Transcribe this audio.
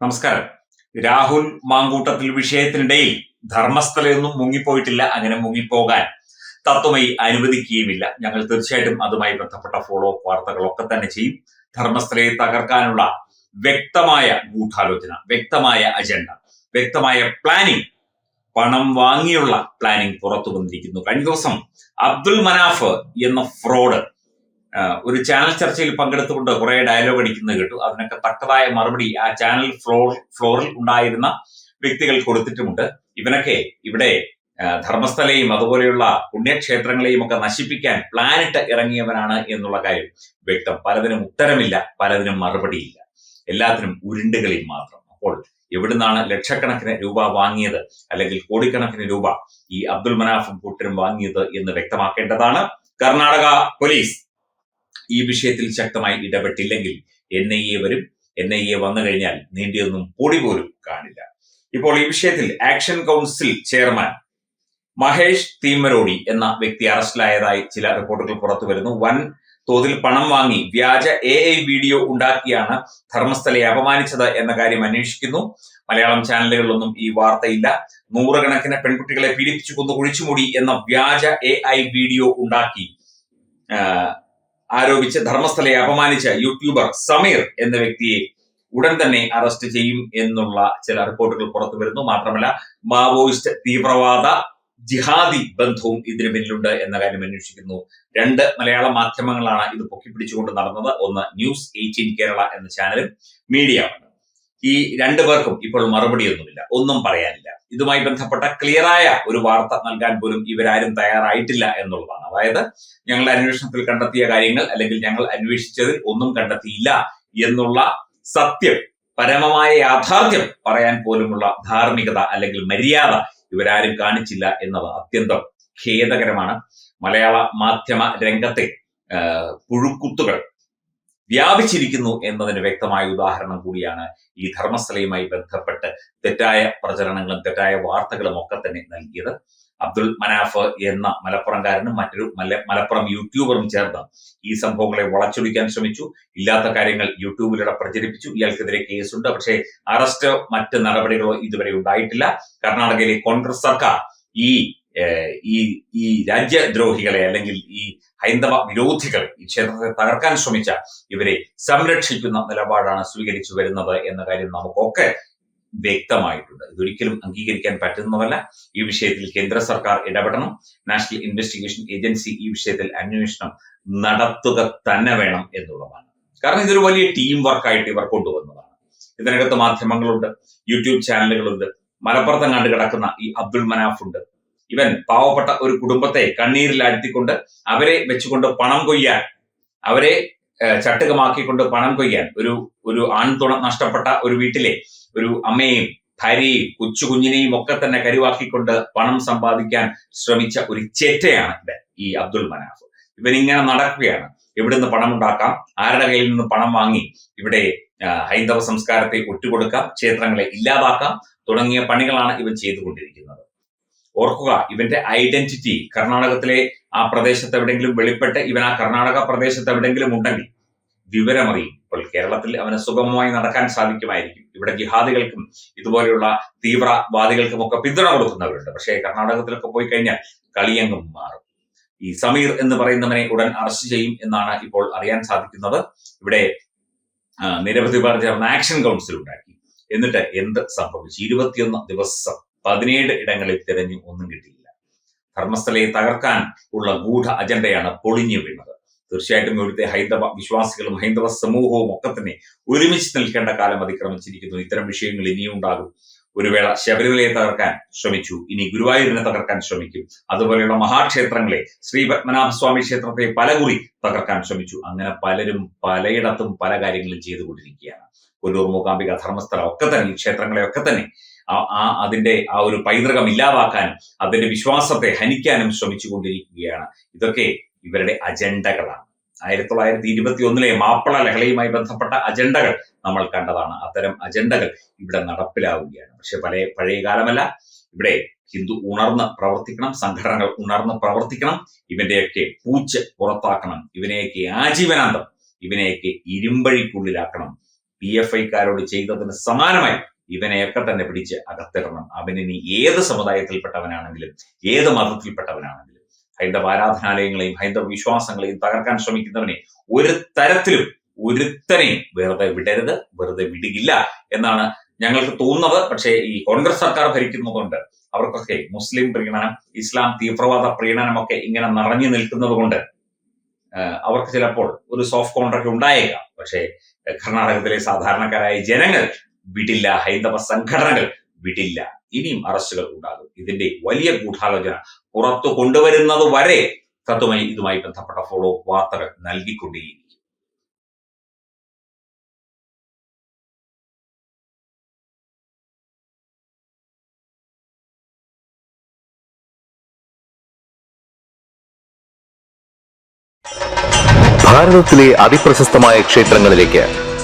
നമസ്കാരം. രാഹുൽ മാങ്കൂട്ടത്തിൽ വിഷയത്തിനിടയിൽ ധർമ്മസ്ഥലയൊന്നും മുങ്ങിപ്പോയിട്ടില്ല. അങ്ങനെ മുങ്ങിപ്പോകാൻ തത്വമായി അനുവദിക്കുകയുമില്ല. ഞങ്ങൾ തീർച്ചയായിട്ടും അതുമായി ബന്ധപ്പെട്ട ഫോളോ അപ്പ് വാർത്തകളൊക്കെ തന്നെ ചെയ്യും. ധർമ്മസ്ഥലയെ തകർക്കാനുള്ള വ്യക്തമായ ഗൂഢാലോചന വ്യക്തമായ അജണ്ട വ്യക്തമായ പ്ലാനിംഗ് പണം വാങ്ങിയുള്ള പ്ലാനിംഗ് പുറത്തു വന്നിരിക്കുന്നു കഴിഞ്ഞ ദിവസം അബ്ദുൽ മനാഫ് എന്ന ഫ്രോഡ് ഒരു ചാനൽ ചർച്ചയിൽ പങ്കെടുത്തുകൊണ്ട് കുറെ ഡയലോഗ് അടിക്കുന്നത് കേട്ടു. അതിനൊക്കെ തക്കതായ മറുപടി ആ ചാനൽ ഫ്ലോർ ഫ്ലോറിൽ ഉണ്ടായിരുന്ന വ്യക്തികൾ കൊടുത്തിട്ടുമുണ്ട്. ഇവനൊക്കെ ഇവിടെ ധർമ്മസ്ഥലയും അതുപോലെയുള്ള പുണ്യക്ഷേത്രങ്ങളെയും ഒക്കെ നശിപ്പിക്കാൻ പ്ലാനിട്ട് ഇറങ്ങിയവനാണ് എന്നുള്ള കാര്യം വ്യക്തം. പലതിനും ഉത്തരമില്ല പലതിനും മറുപടിയില്ല. എല്ലാത്തിനും ഉരുണ്ടുകളിൽ മാത്രം. അപ്പോൾ എവിടുന്നാണ് ലക്ഷക്കണക്കിന് രൂപ വാങ്ങിയത്? അല്ലെങ്കിൽ കോടിക്കണക്കിന് രൂപ ഈ അബ്ദുൽ മനാഫും കൂട്ടരും വാങ്ങിയത് എന്ന് വ്യക്തമാക്കേണ്ടതാണ്. കർണാടക പോലീസ്. ഈ വിഷയത്തിൽ ശക്തമായി ഇടപെട്ടില്ലെങ്കിൽ എൻ ഐ എ വരും. എൻ ഐ എ വന്നു കഴിഞ്ഞാൽ നീണ്ടിയൊന്നും പൊടി പോലും കാണില്ല. ഇപ്പോൾ ഈ വിഷയത്തിൽ action council chairman Mahesh Timarodi എന്ന വ്യക്തി അറസ്റ്റിലായതായി ചില റിപ്പോർട്ടുകൾ പുറത്തു വരുന്നു. വൻ തോതിൽ പണം വാങ്ങി വ്യാജ എ ഐ വീഡിയോ ഉണ്ടാക്കിയാണ് ധർമ്മസ്ഥലയെ അപമാനിച്ചത് എന്ന കാര്യം അന്വേഷിക്കുന്നു. മലയാളം ചാനലുകളിലൊന്നും ഈ വാർത്തയില്ല. നൂറുകണക്കിന് പെൺകുട്ടികളെ പീഡിപ്പിച്ചു കൊന്നു കുഴിച്ചുമൂടി എന്ന വ്യാജ എ ഐ വീഡിയോ ഉണ്ടാക്കി ആരോപിച്ച് ധർമ്മസ്ഥലയെ അപമാനിച്ച യൂട്യൂബർ സമീർ എന്ന വ്യക്തിയെ ഉടൻ തന്നെ അറസ്റ്റ് ചെയ്യും എന്നുള്ള ചില റിപ്പോർട്ടുകൾ പുറത്തു വരുന്നു. മാത്രമല്ല മാവോയിസ്റ്റ് തീവ്രവാദ ജിഹാദി ബന്ധവും ഇതിന് പിന്നിലുണ്ട് എന്ന കാര്യം അന്വേഷിക്കുന്നു. രണ്ട് മലയാള മാധ്യമങ്ങളാണ് ഇത് പൊക്കിപ്പിടിച്ചുകൊണ്ട് നടന്നത്. ഒന്ന് ന്യൂസ് എയ്റ്റീൻ കേരള എന്ന ചാനലും മീഡിയ ഈ രണ്ടു പേർക്കും ഇപ്പോൾ മറുപടിയൊന്നുമില്ല ഒന്നും പറയാനില്ല. ഇതുമായി ബന്ധപ്പെട്ട ക്ലിയറായ ഒരു വാർത്ത നൽകാൻ പോലും ഇവരാരും തയ്യാറായിട്ടില്ല എന്നുള്ളതാണ്. അതായത് ഞങ്ങൾ അന്വേഷണത്തിൽ കണ്ടെത്തിയ കാര്യങ്ങൾ അല്ലെങ്കിൽ ഞങ്ങൾ അന്വേഷിച്ചതിൽ ഒന്നും കണ്ടെത്തിയില്ല എന്നുള്ള സത്യം പരമമായ യാഥാർത്ഥ്യം പറയാൻ പോലുമുള്ള ധാർമ്മികത അല്ലെങ്കിൽ മര്യാദ ഇവരാരും കാണിച്ചില്ല എന്നത് അത്യന്തം ഖേദകരമാണ്. മലയാള മാധ്യമ രംഗത്തെ പുഴുക്കുത്തുകൾ വ്യാപിച്ചിരിക്കുന്നു എന്നതിന് വ്യക്തമായ ഉദാഹരണം കൂടിയാണ് ഈ ധർമ്മസ്ഥലയുമായി ബന്ധപ്പെട്ട് തെറ്റായ പ്രചരണങ്ങളും തെറ്റായ വാർത്തകളും ഒക്കെ തന്നെ നൽകിയത്. അബ്ദുൾ മനാഫ് എന്ന മലപ്പുറംകാരനും മറ്റൊരു മല മലപ്പുറം യൂട്യൂബറും ചേർന്ന് ഈ സംഭവങ്ങളെ വളച്ചൊടിക്കാൻ ശ്രമിച്ചു. ഇല്ലാത്ത കാര്യങ്ങൾ യൂട്യൂബിലൂടെ പ്രചരിപ്പിച്ചു. ഇയാൾക്കെതിരെ കേസുണ്ട്. പക്ഷേ അറസ്റ്റോ മറ്റ് നടപടികളോ ഇതുവരെ ഉണ്ടായിട്ടില്ല. കർണാടകയിലെ കോൺഗ്രസ് സർക്കാർ ഈ ഈ ഈ രാജ്യദ്രോഹികളെ അല്ലെങ്കിൽ ഈ ഹൈന്ദവ വിരോധികൾ ഈ ക്ഷേത്രത്തെ തകർക്കാൻ ശ്രമിച്ച ഇവരെ സംരക്ഷിക്കുന്ന നിലപാടാണ് സ്വീകരിച്ചു വരുന്നത് എന്ന കാര്യം നമുക്കൊക്കെ വ്യക്തമായിട്ടുണ്ട്. ഇതൊരിക്കലും അംഗീകരിക്കാൻ പറ്റുന്നതല്ല. ഈ വിഷയത്തിൽ കേന്ദ്ര സർക്കാർ ഇടപെടണം. നാഷണൽ ഇൻവെസ്റ്റിഗേഷൻ ഏജൻസി ഈ വിഷയത്തിൽ അന്വേഷണം നടത്തുക തന്നെ വേണം എന്നുള്ളതാണ്. കാരണം ഇതൊരു വലിയ ടീം വർക്കായിട്ട് ഇവർ കൊണ്ടുവന്നതാണ്. ഇതിനകത്ത് മാധ്യമങ്ങളുണ്ട് യൂട്യൂബ് ചാനലുകളുണ്ട് മലപ്പുറത്തെങ്ങാണ്ട് കിടക്കുന്ന ഈ അബ്ദുൾ മനാഫ് ഉണ്ട് ഇവൻ പാവപ്പെട്ട ഒരു കുടുംബത്തെ കണ്ണീരിൽ അഴുത്തിക്കൊണ്ട് അവരെ വെച്ചുകൊണ്ട് പണം കൊയ്യാൻ അവരെ ചട്ടുകമാക്കിക്കൊണ്ട് പണം കൊയ്യാൻ ഒരു ഒരു ആൺതുണ നഷ്ടപ്പെട്ട ഒരു വീട്ടിലെ ഒരു അമ്മയെയും ഭാര്യയും കൊച്ചു കുഞ്ഞിനെയും ഒക്കെ തന്നെ കരുവാക്കിക്കൊണ്ട് പണം സമ്പാദിക്കാൻ ശ്രമിച്ച ഒരു ചേറ്റയാണ് ഇവൻ ഈ അബ്ദുൾ മനാഫ്. ഇവൻ ഇങ്ങനെ നടക്കുകയാണ്. എവിടുന്ന് പണം ഉണ്ടാക്കാം ആരുടെ കയ്യിൽ നിന്ന് പണം വാങ്ങി? ഇവിടെ ഹൈന്ദവ സംസ്കാരത്തെ ഒറ്റുകൊടുക്കാം ക്ഷേത്രങ്ങളെ ഇല്ലാതാക്കാം തുടങ്ങിയ പണികളാണ് ഇവൻ ചെയ്തുകൊണ്ടിരിക്കുന്നത്. ഓർക്കുക ഇവന്റെ ഐഡന്റിറ്റി കർണാടകത്തിലെ ആ പ്രദേശത്ത് എവിടെയെങ്കിലും വെളിപ്പെട്ട് ഇവൻ ആ കർണാടക പ്രദേശത്ത് എവിടെയെങ്കിലും ഉണ്ടെങ്കിൽ വിവരമറിയും. ഇപ്പോൾ കേരളത്തിൽ അവന് സുഗമമായി നടക്കാൻ സാധിക്കുമായിരിക്കും. ഇവിടെ ജിഹാദികൾക്കും ഇതുപോലെയുള്ള തീവ്രവാദികൾക്കും ഒക്കെ പിന്തുണ കൊടുക്കുന്നവരുണ്ട്. പക്ഷേ കർണാടകത്തിലൊക്കെ പോയി കഴിഞ്ഞാൽ കളിയങ്ങും മാറും. ഈ സമീർ എന്ന് പറയുന്നവനെ ഉടൻ അറസ്റ്റ് ചെയ്യും എന്നാണ് ഇപ്പോൾ അറിയാൻ സാധിക്കുന്നത്. ഇവിടെ നിരവധി പേർ ചേർന്ന് ആക്ഷൻ കൗൺസിൽ ഉണ്ടാക്കി. എന്നിട്ട് എന്ത് സംഭവിച്ചു? ഇരുപത്തിയൊന്ന് ദിവസം പതിനേഴ് ഇടങ്ങളിൽ തിരഞ്ഞു ഒന്നും കിട്ടിയില്ല. ധർമ്മസ്ഥലയെ തകർക്കാൻ ഉള്ള ഗൂഢ അജണ്ടയാണ് പൊളിഞ്ഞു വീണത്. തീർച്ചയായിട്ടും ഇവിടുത്തെ ഹൈന്ദവ വിശ്വാസികളും ഹൈന്ദവ സമൂഹവും ഒക്കെ തന്നെ ഒരുമിച്ച് നിൽക്കേണ്ട കാലം അതിക്രമിച്ചിരിക്കുന്നു. ഇത്തരം വിഷയങ്ങൾ ഇനിയും ഉണ്ടാകും. ഒരു വേള ശബരിമലയെ തകർക്കാൻ ശ്രമിച്ചു. ഇനി ഗുരുവായൂരിനെ തകർക്കാൻ ശ്രമിക്കും. അതുപോലെയുള്ള മഹാക്ഷേത്രങ്ങളെ ശ്രീ പത്മനാഭസ്വാമി ക്ഷേത്രത്തെ പലകുറി തകർക്കാൻ ശ്രമിച്ചു. അങ്ങനെ പലരും പലയിടത്തും പല കാര്യങ്ങളും ചെയ്തുകൊണ്ടിരിക്കുകയാണ്. കൊല്ലൂർ മൂകാംബിക ധർമ്മസ്ഥലം ഒക്കെ തന്നെ ഈ ക്ഷേത്രങ്ങളെ ഒക്കെ തന്നെ ആ- അതിന്റെ ആ ഒരു പൈതൃകം ഇല്ലാതാക്കാനും അതിന്റെ വിശ്വാസത്തെ ഹനിക്കാനും ശ്രമിച്ചുകൊണ്ടിരിക്കുകയാണ്. ഇതൊക്കെ ഇവരുടെ അജണ്ടകളാണ്. ആയിരത്തി തൊള്ളായിരത്തി ഇരുപത്തി ഒന്നിലെ മാപ്പിള ലഹളയുമായി ബന്ധപ്പെട്ട അജണ്ടകൾ നമ്മൾ കണ്ടതാണ്. അത്തരം അജണ്ടകൾ ഇവിടെ നടപ്പിലാവുകയാണ്. പക്ഷെ പല പഴയ കാലമല്ല. ഇവിടെ ഹിന്ദു ഉണർന്ന് പ്രവർത്തിക്കണം സംഘടനകൾ ഉണർന്ന് പ്രവർത്തിക്കണം. ഇവന്റെയൊക്കെ പൂച്ച് പുറത്താക്കണം. ഇവനെയൊക്കെ ആജീവനാന്തം. ഇവനെയൊക്കെ ഇരുമ്പഴിക്കുള്ളിലാക്കണം. പി എഫ് ഐക്കാരോട് ചെയ്തതിന് സമാനമായി ഇവനെയൊക്കെ തന്നെ പിടിച്ച് അകത്തിടണം. അവനിനി ഏത് സമുദായത്തിൽപ്പെട്ടവനാണെങ്കിലും ഏത് മതത്തിൽപ്പെട്ടവനാണെങ്കിലും ഹൈന്ദവ ആരാധനാലയങ്ങളെയും ഹൈന്ദവ വിശ്വാസങ്ങളെയും തകർക്കാൻ ശ്രമിക്കുന്നവനെ ഒരു തരത്തിലും ഒരുത്തനെയും വെറുതെ വിടരുത് വെറുതെ വിടുകില്ല എന്നാണ് ഞങ്ങൾക്ക് തോന്നുന്നത്. പക്ഷേ ഈ കോൺഗ്രസ് സർക്കാർ ഭരിക്കുന്നതുകൊണ്ട് അവർക്കൊക്കെ മുസ്ലിം പ്രീണനം ഇസ്ലാം തീവ്രവാദ പ്രീണനമൊക്കെ ഇങ്ങനെ നിറഞ്ഞു നിൽക്കുന്നത് കൊണ്ട് അവർക്ക് ചിലപ്പോൾ ഒരു സോഫ്റ്റ് കോൺട്രാക്ട് ഉണ്ടായേക്കാം. പക്ഷേ കർണാടകത്തിലെ സാധാരണക്കാരായ ജനങ്ങൾ വിടില്ല. ഹൈന്ദവ സംഘടനകൾ വിടില്ല. ഇനിയും അറസ്റ്റുകൾ ഉണ്ടാകും. ഇതിന്റെ വലിയ ഗൂഢാലോചന പുറത്തു കൊണ്ടുവരുന്നത് വരെ തത്വമായി ഇതുമായി ബന്ധപ്പെട്ട ഫോളോ വാർത്തകൾ നൽകിക്കൊണ്ടേയിരിക്കും. ഭാരതത്തിലെ അതിപ്രശസ്തമായ ക്ഷേത്രങ്ങളിലേക്ക്